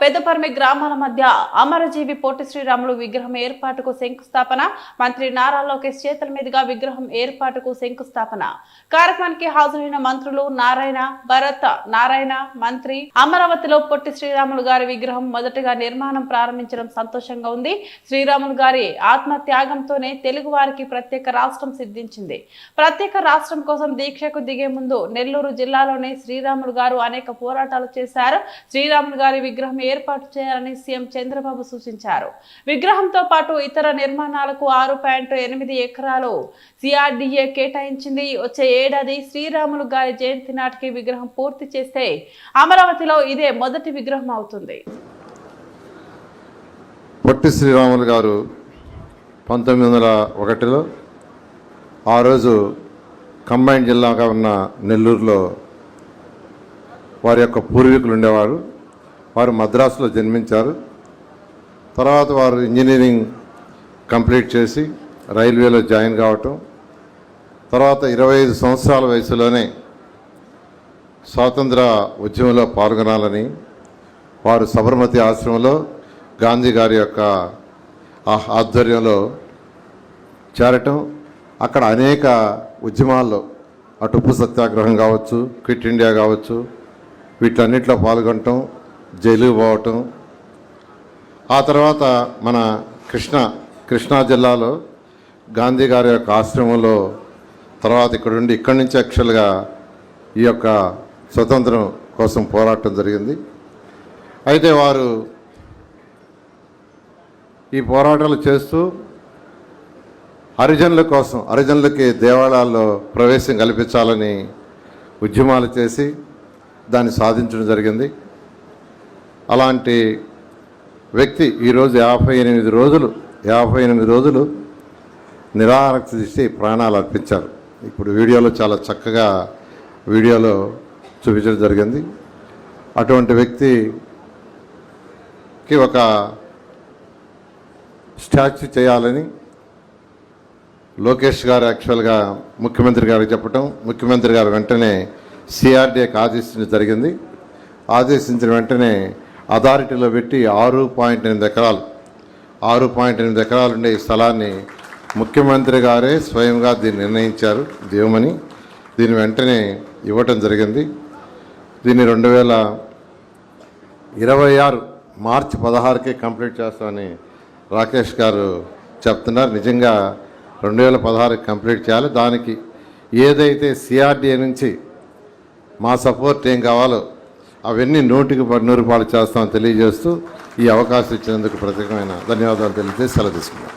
పెద్దపర్మి గ్రామాల మధ్య అమరజీవి పొట్టి శ్రీరాములు విగ్రహం ఏర్పాటుకు శంకుస్థాపన. మంత్రి నారా లోకేష్ చేతుల మీదుగా విగ్రహం ఏర్పాటుకు శంకుస్థాపన. కార్యక్రమానికి హాజరైన మంత్రులు నారాయణ భరత్ నారాయణ మంత్రి అమరావతిలో పొట్టి శ్రీరాములు గారి విగ్రహం మొదటగా నిర్మాణం ప్రారంభించడం సంతోషంగా ఉంది. శ్రీరాములు గారి ఆత్మ త్యాగంతోనే తెలుగు వారికి ప్రత్యేక రాష్ట్రం సిద్ధించింది. ప్రత్యేక రాష్ట్రం కోసం దీక్షకు దిగే ముందు నెల్లూరు జిల్లాలోనే శ్రీరాములు గారు అనేక పోరాటాలు చేశారు. శ్రీరాములు గారి విగ్రహం ఏర్పాటు చేయాలని సీఎం చంద్రబాబు సూచించారు. విగ్రహంతో పాటు ఇతర నిర్మాణాలకు ఆరు పాయింట్ ఎనిమిది ఎకరాలు సిఆర్డిఏ కేటాయించింది. వచ్చే ఏడాది శ్రీరాములు గారి జయంతి నాటికి విగ్రహం పూర్తి చేస్తే అమరావతిలో ఇదే మొదటి విగ్రహం అవుతుంది. పొట్టి శ్రీరాములు గారు పంతొమ్మిది వందల ఒకటిలో ఆ రోజు కంబైన్ జిల్లాగా ఉన్న నెల్లూరులో వారి యొక్క పూర్వీకులు ఉండేవారు. వారు మద్రాసులో జన్మించారు. తర్వాత వారు ఇంజనీరింగ్ కంప్లీట్ చేసి రైల్వేలో జాయిన్ కావటం. తర్వాత ఇరవై ఐదు సంవత్సరాల వయసులోనే స్వాతంత్ర ఉద్యమంలో పాల్గొనాలని వారు సబర్మతి ఆశ్రమంలో గాంధీ గారి యొక్క ఆధ్వర్యంలో చేరటం. అక్కడ అనేక ఉద్యమాల్లో అటు ఉప్పు సత్యాగ్రహం కావచ్చు క్విట్ ఇండియా కావచ్చు వీటన్నిటిలో పాల్గొనటం. జైలుకు పోవటం. ఆ తర్వాత మన కృష్ణ కృష్ణా జిల్లాలో గాంధీ గారి యొక్క ఆశ్రమంలో తర్వాత ఇక్కడుండి ఇక్కడి నుంచి యాక్చువల్గా ఈ యొక్క స్వతంత్రం కోసం పోరాటం జరిగింది. అయితే వారు ఈ పోరాటాలు చేస్తూ హరిజనుల కోసం హరిజనులకి దేవాలయాల్లో ప్రవేశం కల్పించాలని ఉద్యమాలు చేసి దాన్ని సాధించడం జరిగింది. అలాంటి వ్యక్తి ఈరోజు యాభై ఎనిమిది రోజులు యాభై ఎనిమిది రోజులు నిరారక్త దిష్టి ప్రాణాలు అర్పించారు. ఇప్పుడు వీడియోలో చాలా చక్కగా వీడియోలో చూపించడం జరిగింది. అటువంటి వ్యక్తికి ఒక స్టాచ్యూ చేయాలని లోకేష్ గారు యాక్చువల్గా ముఖ్యమంత్రి గారికి చెప్పటం ముఖ్యమంత్రి గారు వెంటనే సిఆర్డీఏకి ఆదేశించడం జరిగింది. ఆదేశించిన వెంటనే అథారిటీలో పెట్టి ఆరు పాయింట్ ఎనిమిది ఎకరాలు ఆరు పాయింట్ ఎనిమిది ఎకరాలు ఉండే ఈ స్థలాన్ని ముఖ్యమంత్రి గారే స్వయంగా దీన్ని నిర్ణయించారు దేవమని. దీన్ని వెంటనే ఇవ్వటం జరిగింది. దీన్ని రెండు వేల ఇరవై ఆరు మార్చి పదహారుకే కంప్లీట్ చేస్తామని రాకేష్ గారు చెప్తున్నారు. నిజంగా రెండు వేల పదహారుకి కంప్లీట్ చేయాలి. దానికి ఏదైతే సిఆర్డీఏ నుంచి మా సపోర్ట్ ఏం కావాలో అవన్నీ నోటికి నూరు పాలు చేస్తామని తెలియజేస్తూ ఈ అవకాశం ఇచ్చినందుకు ప్రత్యేకమైన ధన్యవాదాలు తెలియజేసి సెలవు తీసుకున్నాను